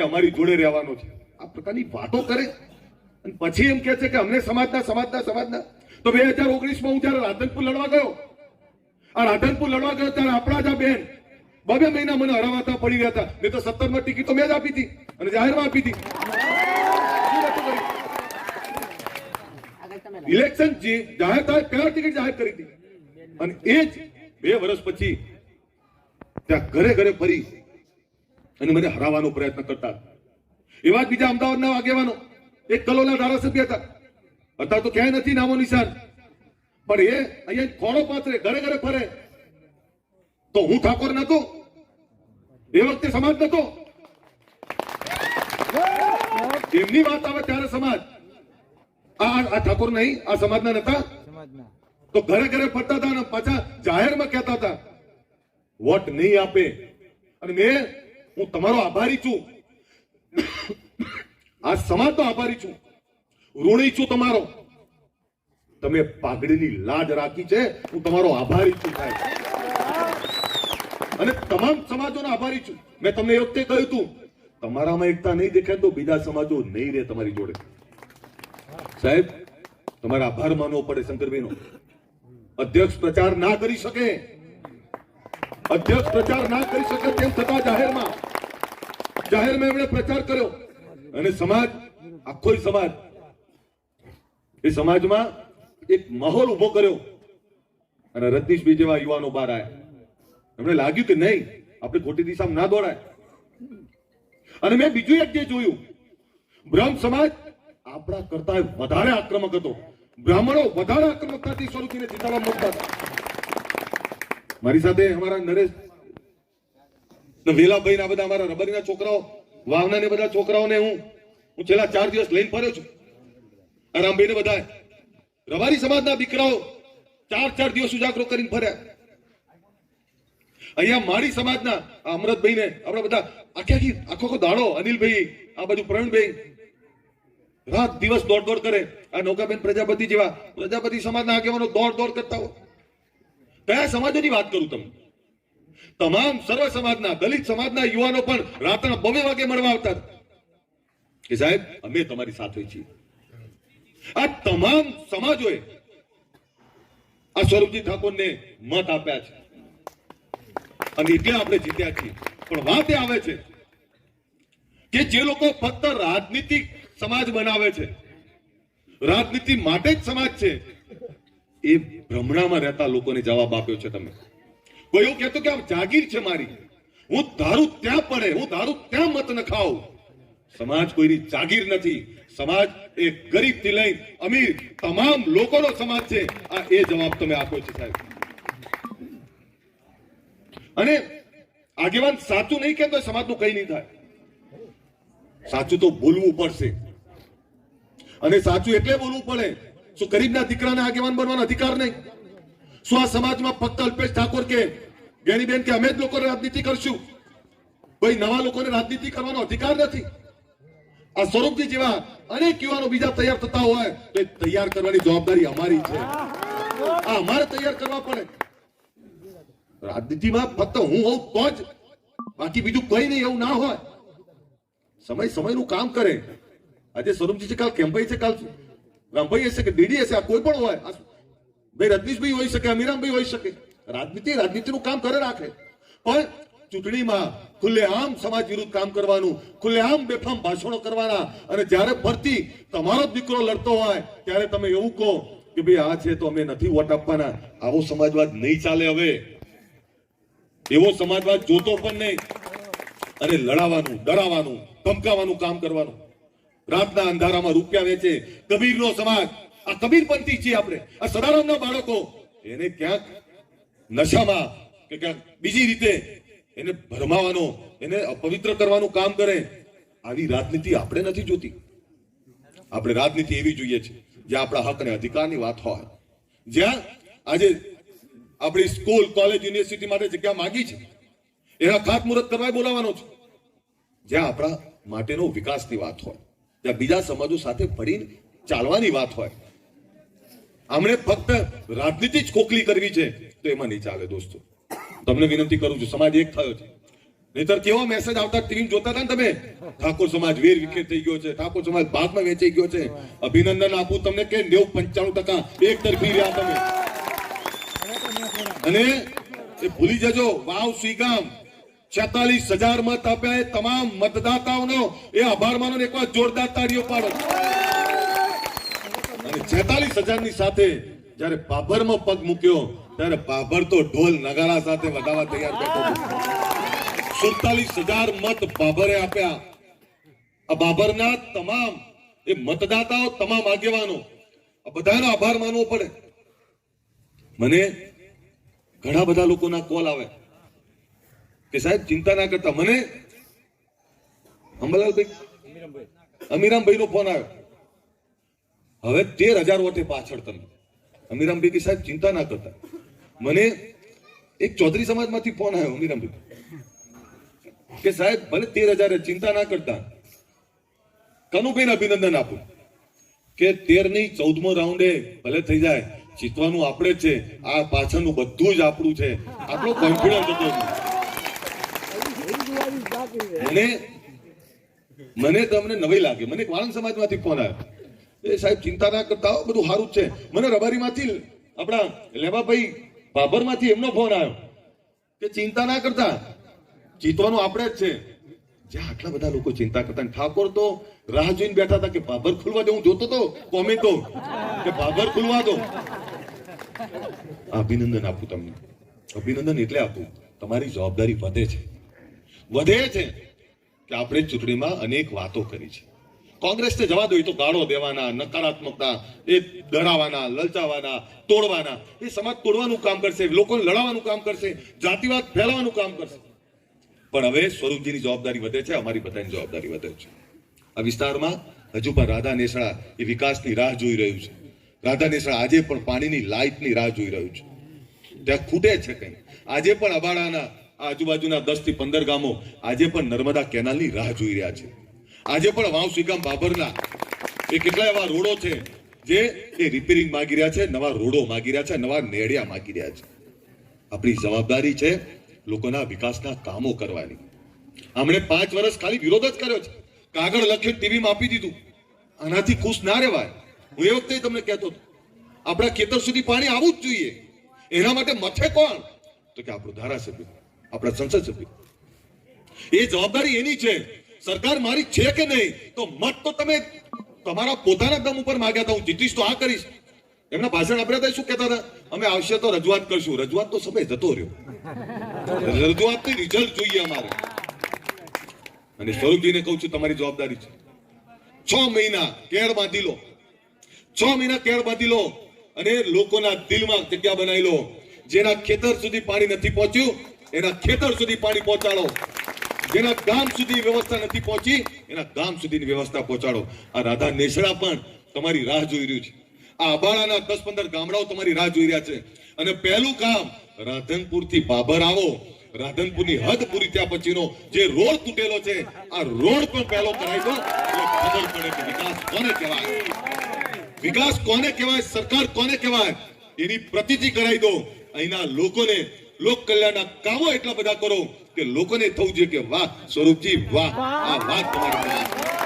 એ અમારી જોડે રહેવાનો છે. આ પ્રકારની વાતો કરે અને પછી એમ કે છે કે અમને સમાજના સમાજના સમાજના. તો બે હજાર ઓગણીસમાં હું જયારે રાધનપુર લડવા ગયો આ રાધનપુર લડવા ગયો ત્યારે આપણા જ આ બેન બબે મહિના મને હરાવાતા પડી રહ્યા હતા. નહીં તો સત્તરમાં ટિકિટ તો મેં જ આપી હતી અને જાહેરમાં આપી હતી? ઇલેક્શન જે જાહેર થાય પહેલા ટિકિટ જાહેર કરી હતી. અને એ જ બે વર્ષ પછી ત્યાં ઘરે ઘરે ફરી અને મને હરાવવાનો પ્રયત્ન કરતા. એવા જ બીજા અમદાવાદના આગેવાનો. એક કલોના ધારાસભ્ય હતા. અત્યારે તો ક્યાંય નથી નામો નિશાન. પણ એ અહીંયા ખોડો પાથરે, ઘરે ઘરે ફરે. તો હું ઠાકોર નતો એ વખતે સમાજ નતો એમની વાત આવે ત્યારે સમાજ. આ આ ઠાકોર નહીં, આ સમાજના નતા. તો ઘરે ઘરે ફરતા હતા અને પાછા જાહેરમાં કહેતા હતા, વોટ નહીં આપે. અને મેં હું તમારો આભારી છું. આ સમાજનો આભારી છું. ઋણી છું તમારો. તમે પાઘડીની લાજ રાખી છે, હું તમારો આભારી છું સાહેબ. અને તમામ સમાજોનો આભારી છું. મેં તમને એ વખતે કહ્યું હતું, તમારામાં એકતા નહીં દેખાય તો બીજા સમાજો નહીં રહે તમારી જોડે. સાહેબ, તમારે આભાર માનવો પડે શંકરભાઈનો અધ્યક્ષ પ્રચાર ના કરી શકે. અધ્યક્ષ પ્રચાર ના કરી શકે તેમ છતાં જાહેરમાં જાહેરમાં એમણે પ્રચાર કર્યો. અને સમાજ, આખો સમાજ, એ સમાજમાં એક માહોલ ઊભો કર્યો. અને રજનીશભાઈ જેવા યુવાનો બહાર આવ્યા એમને લાગ્યું કે નહીં, આપણે ખોટી દિશામાં ના દોડાય. અને મેં બીજું એક જે જોયું, બ્રહ્મ સમાજ આપણા કરતા વધારે આક્રમક હતો. બ્રાહ્મણો વધારે આક્રમકતાથી સ્વરૂપીને જીતાડવા માંગતા મારી સાથે અમારા નરેશ ને વેલાભાઈ બધા અમારા રબરીના છોકરાઓ વાવના ને બધા છોકરાઓને હું હું છેલ્લા ચાર દિવસ લઈને ફર્યો છું. રામભાઈ ને બધા રબારી સમાજના દીકરાઓ ચાર ચાર દિવસ ઉજાગરો કરીને ફર્યા. અહીંયા માળી સમાજના આ અમરતભાઈ ને આપણે બધા આખી આખી આખો આખો દાડો અનિલભાઈ, આ બાજુ પ્રવીણભાઈ રાત દિવસ દોડ દોડ કરે. આ નૌકાબેન પ્રજાપતિ જેવા પ્રજાપતિ સમાજના આગેવાનો દોડ દોડ કરતા હોય. કયા સમાજોની વાત કરું તમને? તમામ સર્વ સમાજના, દલિત સમાજના યુવાનો પણ રાતના બબે વાગે મળવા આવતા કે સાહેબ, અમે તમારી સાથે છીએ. આ તમામ સમાજોએ આ સ્વરૂપજી ઠાકોરને મત આપ્યા છે. અને એટલે આપણે જીત્યા છીએ. પણ વાત એ આવે છે કે જે લોકો ફક્ત રાજનીતિક સમાજ બનાવે છે, રાજનીતિ માટે જ સમાજ છે, એ ભ્રમણામાં રહેતા લોકોને જવાબ આપ્યો છે તમે. કોઈ એવું કહેતો કે આ જાગીર છે મારી. હું દારૂ ત્યાં પડે, હું દારૂ ત્યાં મત ન સમાજ કોઈની જાગીર નથી. સમાજ એ ગરીબથી લઈ અમીર તમામ લોકોનો સમાજ છે. આ એ જવાબ તમે આપો છો સાહેબ. અને આગેવાન સાચું નહીં કહેતો સમાજનું કઈ નહીં થાય. સાચું તો બોલવું પડશે. અને સાચું એટલે બોલવું પડે. શું ગરીબના દીકરાને આગેવાન બનવાનો અધિકાર નહીં? શું આ સમાજમાં ફક્ત અલ્પેશ ઠાકોર કે જ્ઞાનીબેન કે અમે જ લોકોને રાજનીતિ કરશું? ભાઈ, નવા લોકોને રાજનીતિ કરવાનો અધિકાર નથી. આ સ્વરૂપજી જેવા અનેક યુવાનો બીજા તૈયાર થતા હોય, તો તૈયાર કરવાની જવાબદારી અમારી છે. આ અમારે તૈયાર કરવા પડે. રાજનીતિમાં ફક્ત હું હોઉં તો જ બાકી બીજું કઈ નહીં, એવું ના હોય. સમય સમયનું કામ કરે. આજે સ્વરૂપજી છે, કાલ કેમ્પાઈ છે, કાલ રામભાઈ હશે કે ડીડી હશે? આ કોઈ પણ હોય. આ ભાઈ, રજનીશભાઈ હોઈ શકે, અમીરામભાઈ હોઈ શકે. રાજનીતિ રાજનીતિનું કામ કરે રાખે. પણ ચૂંટણીમાં ખુલ્લેઆમ સમાજ વિરુદ્ધ કામ કરવાનું, ખુલ્લેઆમ બેફામ ભાષણો કરવાના અને જ્યારે ફરતી તમારો દીકરો લડતો હોય, ત્યારે તમે એવું કહો કે ભાઈ, આ છે તો અમે નથી વોટ આપવાના. આવો સમાજવાદ નહીં ચાલે હવે. એવો સમાજવાદ જોતો પણ નહીં. અને લડાવાનું ડરાવવાનું ધમકાવાનું કામ કરવાનું. રાતના અંધારામાં રૂપિયા વેચે, કબીરનો સમાજ આ કબીરપંથી છીએ આપણે. આ સદારામના બાળકો, એને ક્યાંક નશામાં કે ક્યાંક બીજી રીતે એને ભરમાવાનો, એને અપવિત્ર કરવાનું કામ કરે, આવી રાજનીતિ આપણે નથી જોતી. આપણે રાજનીતિ એવી જોઈએ છે જ્યાં આપણા હક અને અધિકારની વાત હોય. જ્યાં આજે આપણી સ્કૂલ, કોલેજ, યુનિવર્સિટી માટે જગ્યા માંગી છે, એના ખાતમુહૂર્ત કરવા બોલાવવાનો છે. જ્યાં આપણા માટેનો વિકાસની વાત હોય જ્યાં બીજા સમાજો સાથે ભળીને ચાલવાની વાત હોય આમણે ફક્ત રાજનીતિ જ ખોખલી કરવી છે તો એમાં નહીં ચાલે દોસ્તો. તમને વિનંતી કરું છું, સમાજ એક થયો છે. નહીતર કેવો મેસેજ આવતા ટીવી જોતા હતા ને તમે? ઠાકોર સમાજ વેર વિખેર થઈ ગયો છે, ઠાકોર સમાજ ભાગમાં વેચાઈ ગયો છે. અભિનંદન આપું તમને કે નેવું પંચાણું ટકા એક તરફી રહ્યા તમે. અને એ ભૂલી જજો, વાવ સુઈગામ છેતાલીસ હજાર મત આપ્યા એ તમામ મતદાતાઓનો એ આભાર માનો એકવાર જોરદાર તાળીઓ પાડો. છેતાલીસ હજારની સાથે જ્યારે બાબરમાં પગ મૂક્યો, ત્યારે પાભર તો ઢોલ નગારા સાથે વધારવા તૈયાર બેઠો સુડતાલીસ હજાર મત બાબરે આપ્યા. આ બાબરના તમામ, એ મતદાતાઓ તમામ આગેવાનો, આ બધાનો આભાર માનવો પડે. મને ઘણા બધા લોકોના કોલ આવે. કે સાહેબ, ચિંતા ના કરતા. મને અંબલાલભાઈ અમીરામભાઈ નો ફોન આવ્યો. હવે તેર હજાર વોટે પાછળ તમે. અમીરામ કે સાહેબ ચિંતા ના કરતા. મને એક ચૌધરી સમાજમાંથી ફોન આવ્યો અમીરામભાઈ કે સાહેબ, ભલે તેર હજાર ચિંતા ના કરતા. કનુભાઈને અભિનંદન આપું. કે તેરની ચૌદમો રાઉન્ડે ભલે થઈ જાય, જીતવાનું આપણે જ છે. આ પાછળનું બધું જ આપણું છે. આપણો કોન્ફિડન્સ હતો મને મને તમને નવી લાગે. મને એક વાળંદ સમાજમાંથી ફોન આવ્યો. એ સાહેબ ચિંતા ના કરતા હો, બધું સારું જ છે. મને રબારીમાંથી આપણા લેવાભાઈ ભાભરમાંથી એમનો ફોન આવ્યો કે ચિંતા ના કરતા. જીતવાનું આપણે જ છે. જ્યાં આટલા બધા લોકો ચિંતા કરતા ઠાકોર તો રાહ જોઈને બેઠા હતા કે ભાભર ખુલવા દે હું જોતો તો કોમેન્ટો કે ભાભર ખુલવા દો. અભિનંદન આપું તમને. અભિનંદન એટલે આપું તમારી જવાબદારી વધે છે. વધે છે કે આપણે ચૂંટણીમાં અનેક વાતો કરી છે. કોંગ્રેસને જવા દો તો ગાળો દેવાના, નકારાત્મકતા, એ ડરાવાના, લલચાવાના, તોડવાના. એ સમાજ તોડવાનું કામ કરશે, લોકોને લડાવવાનું કામ કરશે, જાતિવાદ ફેલાવવાનું કામ કરશે. પણ હવે સ્વરૂપજીની જવાબદારી વધે છે, અમારી બધાની જવાબદારી વધે છે. આ વિસ્તારમાં હજુ પણ રાધા નેસડા એ વિકાસની રાહ જોઈ રહ્યું છે. રાધા નેસડા આજે પણ પાણીની લાઇટની રાહ જોઈ રહ્યું છે. ત્યાં ખૂટે છે કંઈ. આજે પણ અબાડાના આજુબાજુના દસથી પંદર ગામો આજે પણ નર્મદા કેનાલની રાહ જોઈ રહ્યા છે. આજે પણ વાવ સુઈગામ બાબરના એ કેટલા એવા રોડો છે જે એ રિપેરિંગ માંગી રહ્યા છે, નવા રોડો માંગી રહ્યા છે, નવા નેડિયા માંગી રહ્યા છે. આપણી જવાબદારી છે લોકોના વિકાસના કામો કરવાની. આમણે પાંચ વર્ષ ખાલી વિરોધ જ કર્યો છે. કાગળ લખીને ટીવીમાં આપી દીધું. આનાથી ખુશ ના રહેવાય. હું એ વખતે તમને કહેતો હતો, આપણા ખેતર સુધી પાણી આવવું જ જોઈએ. એના માટે મથે કોણ? તો કે આપણું ધારાસભ્ય, આપણા સંસદ સભ્ય. એ જવાબદારી એની છે. સરકાર મારી છે કે નહીં? તો મત તો તમે તમારા પોતાના દમ ઉપર માગ્યા હતા, હું જીતીશ તો આ કરીશ. એમના ભાષણ આપણે હતા શું કહેતા હતા? અમે આવશે તો રજૂઆત કરશું. રજૂઆત તો સમય જતો રહ્યો. રજૂઆતની રિઝલ્ટ જોઈએ અમારે. અને સ્વરૂપજીને કહું છું, તમારી જવાબદારી છે. છ મહિના કેળ બાંધી લો. છ મહિના કેળ બાંધી લો અને લોકોના દિલમાં જગ્યા બનાવી લો. જેના ખેતર સુધી પાણી નથી પહોંચ્યું, એના ખેતર સુધી પાણી પહોંચાડો. જેના ગામ સુધી વ્યવસ્થા નથી પહોંચી, એના ગામ સુધીની વ્યવસ્થા પહોંચાડો. આ રાધા નેસડા પણ તમારી રાહ જોઈ રહ્યું છે. આ અબાળાના દસ પંદર ગામડાઓ તમારી રાહ જોઈ રહ્યા છે. અને પહેલું કામ રાધનપુરથી બાબર આવો. રાધનપુરની હદ પૂરી થયા પછીનો જે રોડ તૂટેલો છે, આ રોડ પણ પહેલો કરાવી દો. ખબર પડે કે વિકાસ કોને કહેવાય? વિકાસ કોને કહેવાય? સરકાર કોને કહેવાય? એની પ્રતિતિ કરાવી દો. અહીંના લોકોને લોક કલ્યાણના કામો એટલા બધા કરો. કે લોકોને થવું જોઈએ કે વાહ સ્વરૂપજી વાહ આ વાત તમારી